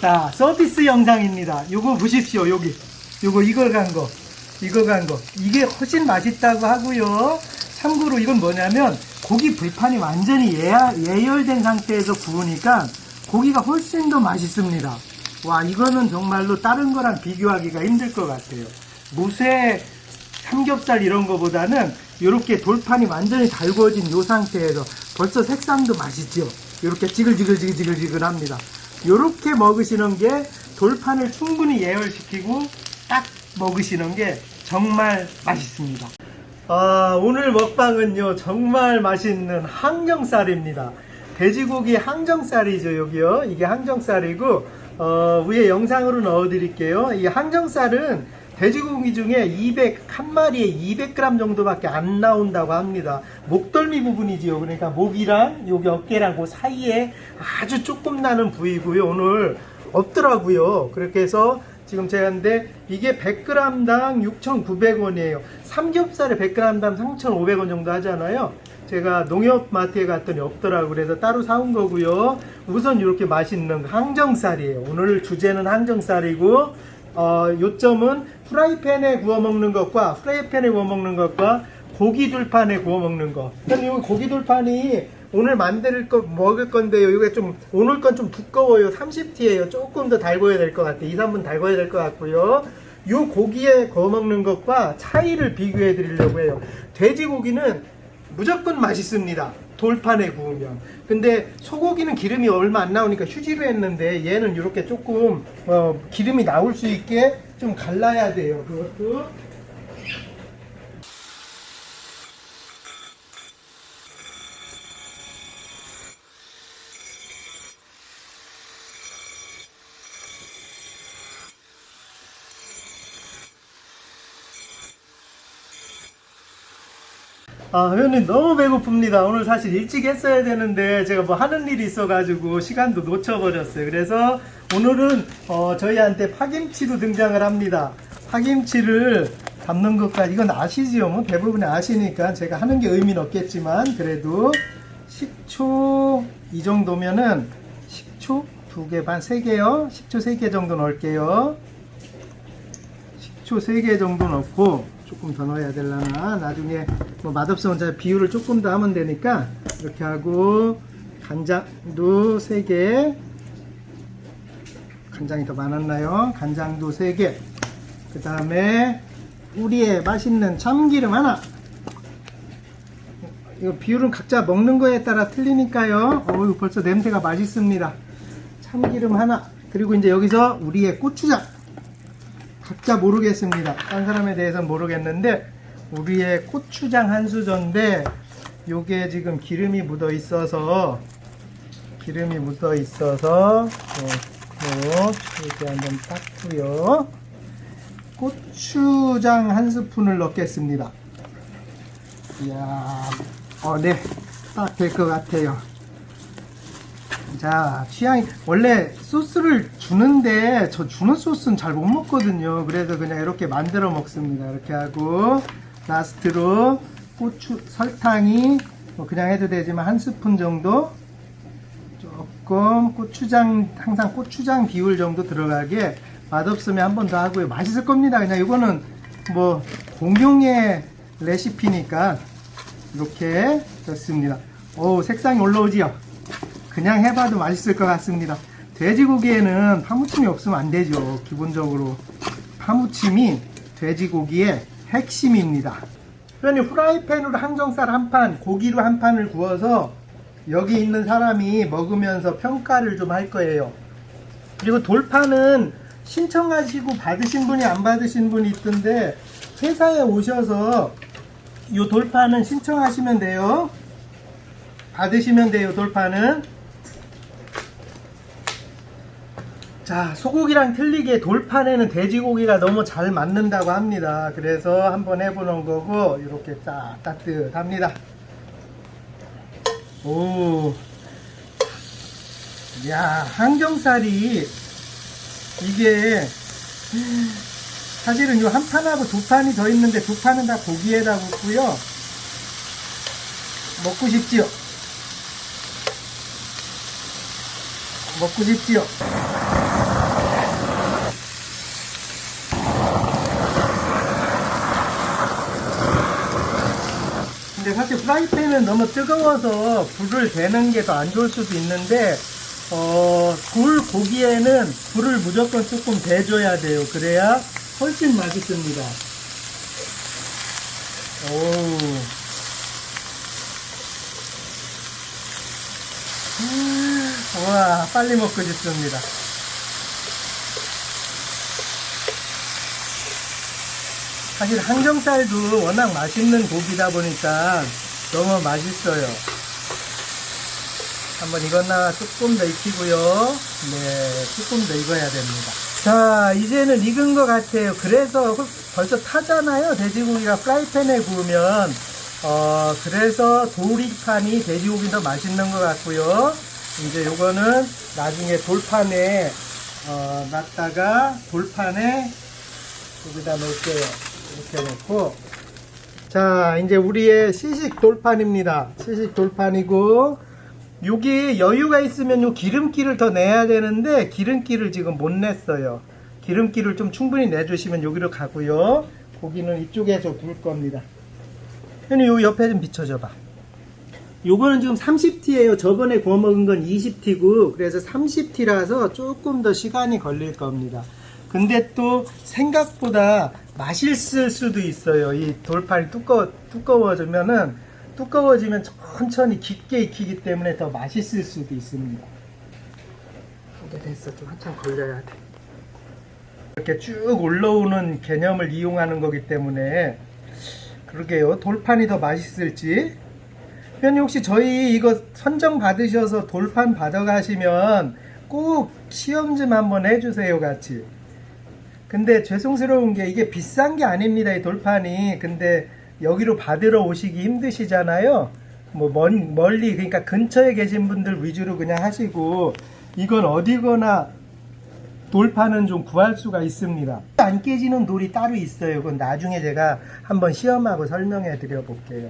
자, 서비스 영상입니다. 요거 보십시오. 여기. 요거 익어간 거. 익어간 거. 이게 훨씬 맛있다고 하고요. 참고로 이건 뭐냐면 고기 불판이 완전히 예열된 상태에서 구우니까 고기가 훨씬 더 맛있습니다. 와, 이거는 정말로 다른 거랑 비교하기가 힘들 것 같아요. 무쇠 삼겹살 이런 거보다는 이렇게 돌판이 완전히 달궈진 요 상태에서 벌써 색상도 맛있죠. 이렇게 지글지글지글지글합니다. 이렇게 먹으시는 게 돌판을 충분히 예열시키고 딱 먹으시는 게 정말 맛있습니다. 아, 오늘 먹방은요, 정말 맛있는 항정살입니다. 돼지고기 항정살이죠, 여기요. 이게 항정살이고, 어, 위에 영상으로 넣어드릴게요. 이 항정살은 돼지고기 중에 200, 한 마리에 200g 정도밖에 안 나온다고 합니다. 목덜미 부분이지요. 그러니까 목이랑 여기 어깨랑 그 사이에 아주 조금 나는 부위고요. 오늘 없더라고요. 그렇게 해서 지금 제가 한데 이게 100g당 6,900원이에요. 삼겹살에 100g당 3,500원 정도 하잖아요. 제가 농협마트에 갔더니 없더라고 그래서 따로 사온 거고요. 우선 이렇게 맛있는 항정살이에요. 오늘 주제는 항정살이고 어, 요점은 프라이팬에 구워 먹는 것과 프라이팬에 구워 먹는 것과 고기 둘판에 구워 먹는 거. 근데 이 고기 둘판이 오늘 만들 거 먹을 건데요. 이게 좀 오늘 건 좀 두꺼워요. 30T예요. 조금 더 달궈야 될 것 같아요. 2, 3분 달궈야 될 것 같고요. 이 고기에 구워 먹는 것과 차이를 비교해 드리려고 해요. 돼지고기는 무조건 맛있습니다. 돌판에 구우면. 근데 소고기는 기름이 얼마 안 나오니까 휴지로 했는데 얘는 이렇게 조금 어, 기름이 나올 수 있게 좀 갈라야 돼요. 그것도. 아, 회원님 너무 배고픕니다. 오늘 사실 일찍 했어야 되는데 제가 뭐 하는 일이 있어가지고 시간도 놓쳐버렸어요. 그래서 오늘은 어, 저희한테 파김치도 등장을 합니다. 파김치를 담는 것까지 이건 아시지요? 뭐 대부분 아시니까 제가 하는 게 의미는 없겠지만 그래도 식초 이 정도면은 식초 두 개 반 세 개요. 식초 세 개 정도 넣을게요. 식초 3개 정도 넣고 조금 더 넣어야 되려나? 나중에 뭐 맛없으면 제가 비율을 조금 더 하면 되니까 이렇게 하고 간장도 3개. 간장이 더 많았나요? 간장도 3개. 그 다음에 우리의 맛있는 참기름 하나. 이거 비율은 각자 먹는 거에 따라 틀리니까요. 어우 벌써 냄새가 맛있습니다. 참기름 하나. 그리고 이제 여기서 우리의 고추장 각자 모르겠습니다. 딴 사람에 대해서는 모르겠는데 우리의 고추장 한 수저인데 요게 지금 기름이 묻어 있어서 기름이 묻어 있어서 요, 이렇게 한번 닦고요. 고추장 한 스푼을 넣겠습니다. 이야, 어, 네, 딱 될 것 같아요. 자, 취향이 원래 소스를 주는데 저 주는 소스는 잘 못 먹거든요. 그래서 그냥 이렇게 만들어 먹습니다. 이렇게 하고 라스트로 고추 설탕이 뭐 그냥 해도 되지만 한 스푼 정도 조금 고추장 항상 고추장 비율 정도 들어가게 맛없으면 한 번 더 하고요. 맛있을 겁니다. 그냥 이거는 뭐 공용의 레시피니까 이렇게 넣습니다. 오 색상이 올라오지요. 그냥 해봐도 맛있을 것 같습니다. 돼지고기에는 파무침이 없으면 안 되죠. 기본적으로 파무침이 돼지고기의 핵심입니다. 그러니 후라이팬으로 항정살 한 판, 고기로 한 판을 구워서 여기 있는 사람이 먹으면서 평가를 좀 할 거예요. 그리고 돌판은 신청하시고 받으신 분이 안 받으신 분이 있던데 회사에 오셔서 이 돌판은 신청하시면 돼요. 받으시면 돼요, 돌판은. 자, 소고기랑 틀리게 돌판에는 돼지고기가 너무 잘 맞는다고 합니다. 그래서 한번 해보는 거고, 이렇게 딱 따뜻합니다. 오. 야, 항정살이, 이게, 사실은 이한 판하고 두 판이 더 있는데 두 판은 다 고기에다 굽고요. 먹고 싶지요? 먹고 싶지요? 사실 프라이팬은 너무 뜨거워서 불을 대는 게 더 안 좋을 수도 있는데 어, 굴 고기에는 불을 무조건 조금 대줘야 돼요. 그래야 훨씬 맛있습니다. 오. 음, 와, 빨리 먹고 싶습니다. 사실 항정살도 워낙 맛있는 고기다 보니까 너무 맛있어요. 한번 익었나 조금 더 익히고요. 네, 조금 더 익어야 됩니다. 자, 이제는 익은 것 같아요. 그래서 벌써 타잖아요. 돼지고기가 프라이팬에 구우면. 어, 그래서 도리판이 돼지고기 더 맛있는 것 같고요. 이제 요거는 나중에 돌판에, 어, 놨다가 돌판에 여기다 놓을게요. 이렇게 놓고. 자, 이제 우리의 시식 돌판입니다. 시식 돌판이고, 여기 여유가 있으면 요 기름기를 더 내야 되는데, 기름기를 지금 못 냈어요. 기름기를 좀 충분히 내주시면 여기로 가고요. 고기는 이쪽에서 구울 겁니다. 현이 요 옆에 좀 비춰줘 봐. 요거는 지금 30T예요. 저번에 구워 먹은 건 20T고, 그래서 30T라서 조금 더 시간이 걸릴 겁니다. 근데 또 생각보다 맛있을 수도 있어요. 이 돌판이 두꺼, 두꺼워지면은, 두꺼워지면 천천히 깊게 익히기 때문에 더 맛있을 수도 있습니다. 이게 됐어. 좀 한참 걸려야 돼. 이렇게 쭉 올라오는 개념을 이용하는 거기 때문에, 그러게요. 돌판이 더 맛있을지. 현이 혹시 저희 이거 선정 받으셔서 돌판 받아가시면 꼭 시험 좀 한번 해주세요, 같이. 근데 죄송스러운 게 이게 비싼 게 아닙니다, 이 돌판이. 근데 여기로 받으러 오시기 힘드시잖아요. 뭐 먼, 멀리, 그러니까 근처에 계신 분들 위주로 그냥 하시고, 이건 어디거나 돌판은 좀 구할 수가 있습니다. 안 깨지는 돌이 따로 있어요. 그건 나중에 제가 한번 시험하고 설명해 드려 볼게요.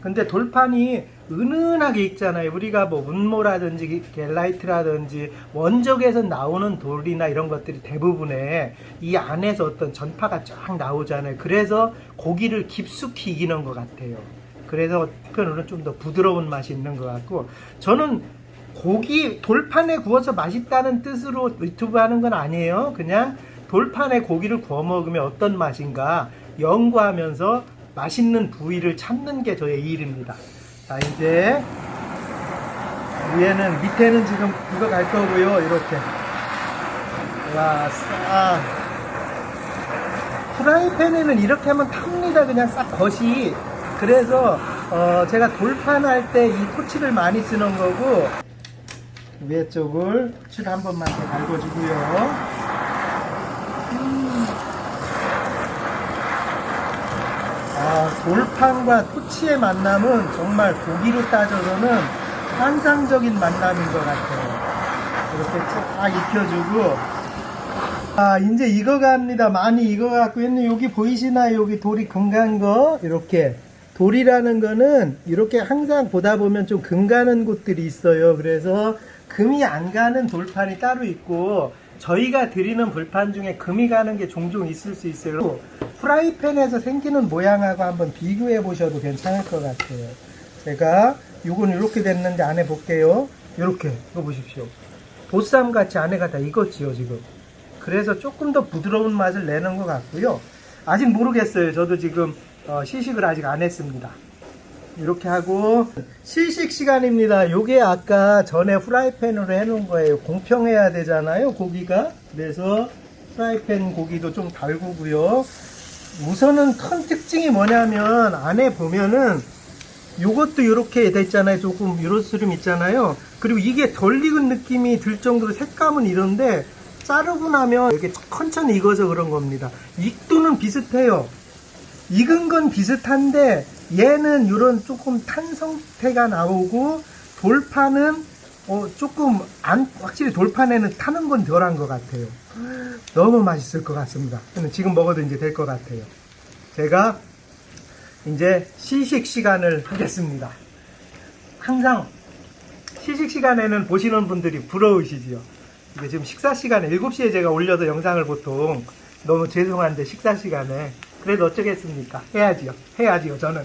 근데 돌판이 은은하게 있잖아요. 우리가 뭐 운모라든지 갤라이트라든지 원적에서 나오는 돌이나 이런 것들이 대부분에 이 안에서 어떤 전파가 쫙 나오잖아요. 그래서 고기를 깊숙이 이기는 것 같아요. 그래서 특별로는 좀 더 부드러운 맛이 있는 것 같고 저는 고기 돌판에 구워서 맛있다는 뜻으로 유튜브 하는 건 아니에요. 그냥 돌판에 고기를 구워 먹으면 어떤 맛인가 연구하면서 맛있는 부위를 찾는 게 저의 일입니다. 자, 이제 위에는 밑에는 지금 이거 갈 거고요. 이렇게. 와, 싹. 프라이팬에는 이렇게 하면 탑니다. 그냥 싹 겉이. 그래서 어, 제가 돌판 할 때 이 토치를 많이 쓰는 거고 위에 쪽을 토치를 한 번만 더 달궈주고요. 아, 돌판과 토치의 만남은 정말 고기로 따져서는 환상적인 만남인 것 같아요. 이렇게 쫙 익혀주고. 아, 이제 익어갑니다. 많이 익어갖고 있는 여기 보이시나요? 여기 돌이 금간 거? 이렇게. 돌이라는 거는 이렇게 항상 보다 보면 좀 금 가는 곳들이 있어요. 그래서 금이 안 가는 돌판이 따로 있고, 저희가 드리는 불판 중에 금이 가는 게 종종 있을 수 있어요. 프라이팬에서 생기는 모양하고 한번 비교해 보셔도 괜찮을 것 같아요. 제가 요건 이렇게 됐는데 안에 볼게요. 이렇게 이거 보십시오. 보쌈 같이 안에가 다 익었지요 지금. 그래서 조금 더 부드러운 맛을 내는 것 같고요. 아직 모르겠어요. 저도 지금 어, 시식을 아직 안 했습니다. 이렇게 하고 시식 시간입니다. 요게 아까 전에 후라이팬으로 해놓은 거예요. 공평해야 되잖아요. 고기가. 그래서 프라이팬 고기도 좀 달구고요. 우선은 큰 특징이 뭐냐면 안에 보면은 요것도 이렇게 됐잖아요. 조금 유로스름 있잖아요. 그리고 이게 덜 익은 느낌이 들 정도로 색감은 이런데 자르고 나면 이렇게 천천히 익어서 그런 겁니다. 익도는 비슷해요. 익은 건 비슷한데 얘는 이런 조금 탄 성태가 나오고 돌판은 어 조금 안 확실히 돌판에는 타는 건 덜한 것 같아요. 너무 맛있을 것 같습니다. 지금 먹어도 이제 될 것 같아요. 제가 이제 시식 시간을 하겠습니다. 항상 시식 시간에는 보시는 분들이 부러우시지요. 이게 지금 식사 시간에 7시에 제가 올려서 영상을 보통 너무 죄송한데 식사 시간에 그래도 어쩌겠습니까? 해야지요. 해야지요, 저는.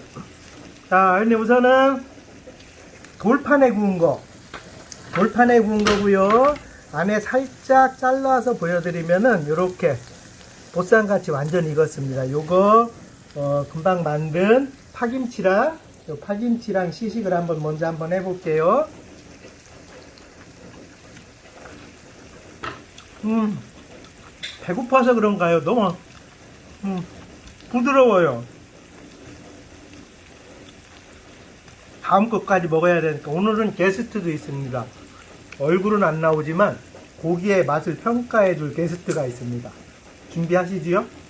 자, 근데 우선은 돌판에 구운 거. 돌판에 구운 거고요. 안에 살짝 잘라서 보여드리면은 요렇게 보쌈같이 완전 익었습니다. 요거 어, 금방 만든 파김치랑 요 파김치랑 시식을 한번 먼저 한번 해볼게요. 음, 배고파서 그런가요? 너무 음, 부드러워요. 다음 것까지 먹어야 되니까 오늘은 게스트도 있습니다. 얼굴은 안 나오지만 고기의 맛을 평가해 줄 게스트가 있습니다. 준비하시지요?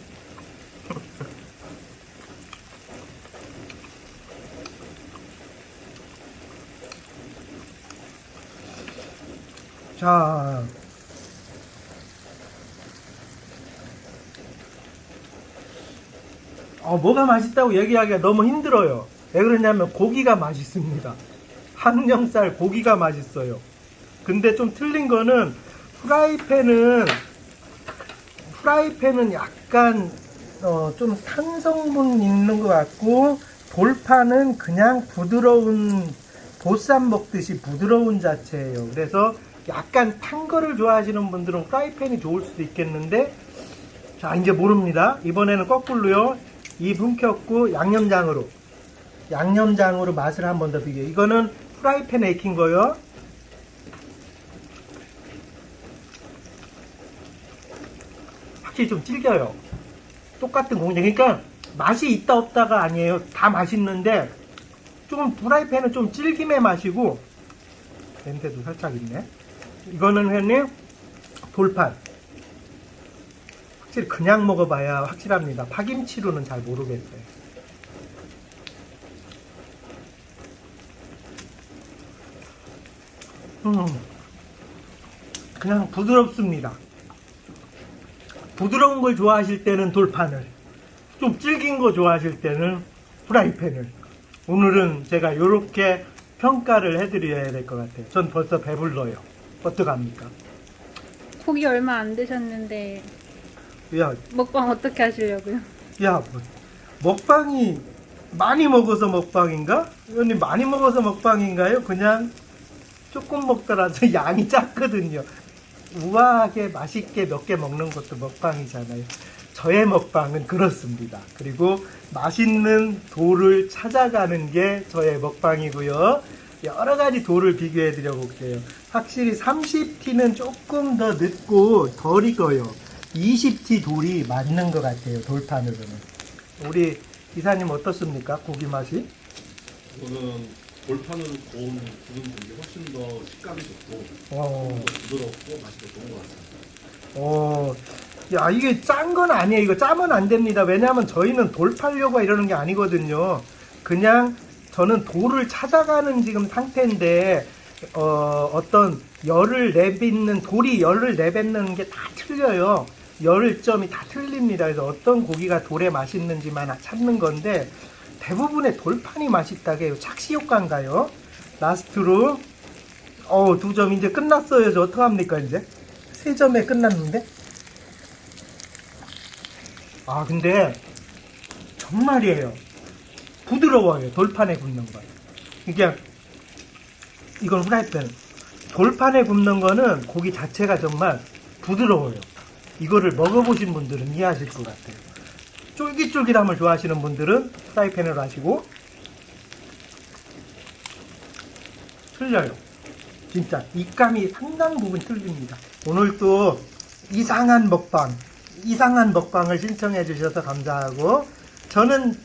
자, 어, 뭐가 맛있다고 얘기하기가 너무 힘들어요. 왜 그러냐면 고기가 맛있습니다. 항정살 고기가 맛있어요. 근데 좀 틀린 거는 프라이팬은 프라이팬은 약간 어, 좀 산성분 있는 것 같고 돌판은 그냥 부드러운 보쌈 먹듯이 부드러운 자체예요. 그래서 약간 탄 거를 좋아하시는 분들은 프라이팬이 좋을 수도 있겠는데 자 이제 모릅니다. 이번에는 거꾸로요. 이 분 켰고 양념장으로 양념장으로 맛을 한 번 더 비교. 이거는 프라이팬에 익힌 거요. 확실히 좀 질겨요. 똑같은 공장. 그러니까 맛이 있다 없다가 아니에요. 다 맛있는데 조금 프라이팬은 좀 질김의 맛이고 냄새도 살짝 있네. 이거는 회님 돌판. 확실히 그냥 먹어봐야 확실합니다. 파김치로는 잘 모르겠어요. 음, 그냥 부드럽습니다. 부드러운 걸 좋아하실 때는 돌판을, 좀 질긴 거 좋아하실 때는 프라이팬을. 오늘은 제가 이렇게 평가를 해드려야 될 것 같아요. 전 벌써 배불러요. 어떡합니까? 고기 얼마 안 되셨는데 야, 먹방 어떻게 하시려고요? 야, 뭐, 먹방이 많이 먹어서 먹방인가? 의원님 많이 먹어서 먹방인가요? 그냥 조금 먹더라도 양이 작거든요. 우아하게 맛있게 몇 개 먹는 것도 먹방이잖아요. 저의 먹방은 그렇습니다. 그리고 맛있는 돌을 찾아가는 게 저의 먹방이고요. 여러 가지 돌을 비교해 드려 볼게요. 확실히 30T는 조금 더 늦고 덜 익어요. 20T 돌이 맞는 것 같아요. 돌판으로는. 우리 이사님 어떻습니까? 고기 맛이? 이거는 돌판으로 구운 구운 고기 훨씬 더 식감이 좋고 어, 좀더 부드럽고 맛이 더 좋은 것 같습니다. 어, 야, 이게 짠 건 아니에요. 이거 짜면 안 됩니다. 왜냐하면 저희는 돌 팔려고 이러는 게 아니거든요. 그냥 저는 돌을 찾아가는 지금 상태인데, 어, 어떤 열을 내뱉는, 돌이 열을 내뱉는 게 다 틀려요. 열점이 다 틀립니다. 그래서 어떤 고기가 돌에 맛있는지만 찾는 건데, 대부분의 돌판이 맛있다게 요 착시 효과인가요? 라스트로, 어, 두 점 이제 끝났어요. 저 어떡합니까, 이제? 세 점에 끝났는데? 아, 근데, 정말이에요. 부드러워요. 돌판에 굽는 거. 이게, 이건 후라이팬. 돌판에 굽는 거는 고기 자체가 정말 부드러워요. 이거를 먹어보신 분들은 이해하실 것 같아요. 쫄깃쫄깃함을 좋아하시는 분들은 프라이팬으로 하시고, 틀려요. 진짜 입감이 상당 부분 틀립니다. 오늘 또 이상한 먹방, 이상한 먹방을 신청해 주셔서 감사하고 저는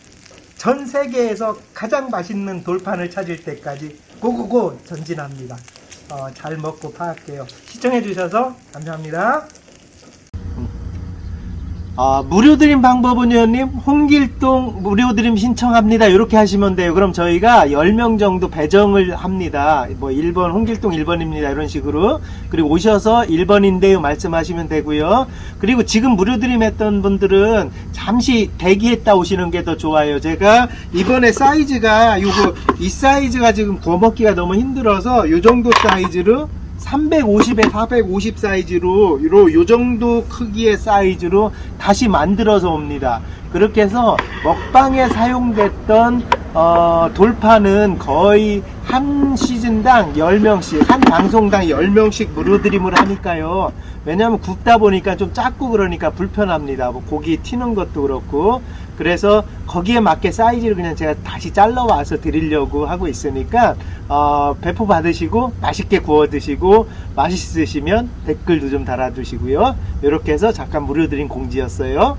전 세계에서 가장 맛있는 돌판을 찾을 때까지 고고고 전진합니다. 어, 잘 먹고 파할게요. 시청해 주셔서 감사합니다. 아, 무료 드림 방법은 요님 홍길동 무료 드림 신청합니다. 이렇게 하시면 돼요. 그럼 저희가 10명 정도 배정을 합니다. 뭐 1번 홍길동 1번입니다. 이런 식으로. 그리고 오셔서 1번인데요. 말씀하시면 되고요. 그리고 지금 무료 드림 했던 분들은 잠시 대기했다 오시는 게 더 좋아요. 제가 이번에 사이즈가 요거 이 사이즈가 지금 구워 먹기가 너무 힘들어서 요 정도 사이즈로 350에 450 사이즈로 요, 요 정도 크기의 사이즈로 다시 만들어서 옵니다. 그렇게 해서 먹방에 사용됐던 어, 돌파는 거의 한 시즌당 10명씩, 한 방송당 10명씩 무료드림을 하니까요. 왜냐면 굽다 보니까 좀 작고 그러니까 불편합니다. 뭐 고기 튀는 것도 그렇고. 그래서 거기에 맞게 사이즈를 그냥 제가 다시 잘라와서 드리려고 하고 있으니까, 어, 배포 받으시고 맛있게 구워 드시고 맛있으시면 댓글도 좀 달아두시고요. 이렇게 해서 잠깐 무료드림 공지였어요.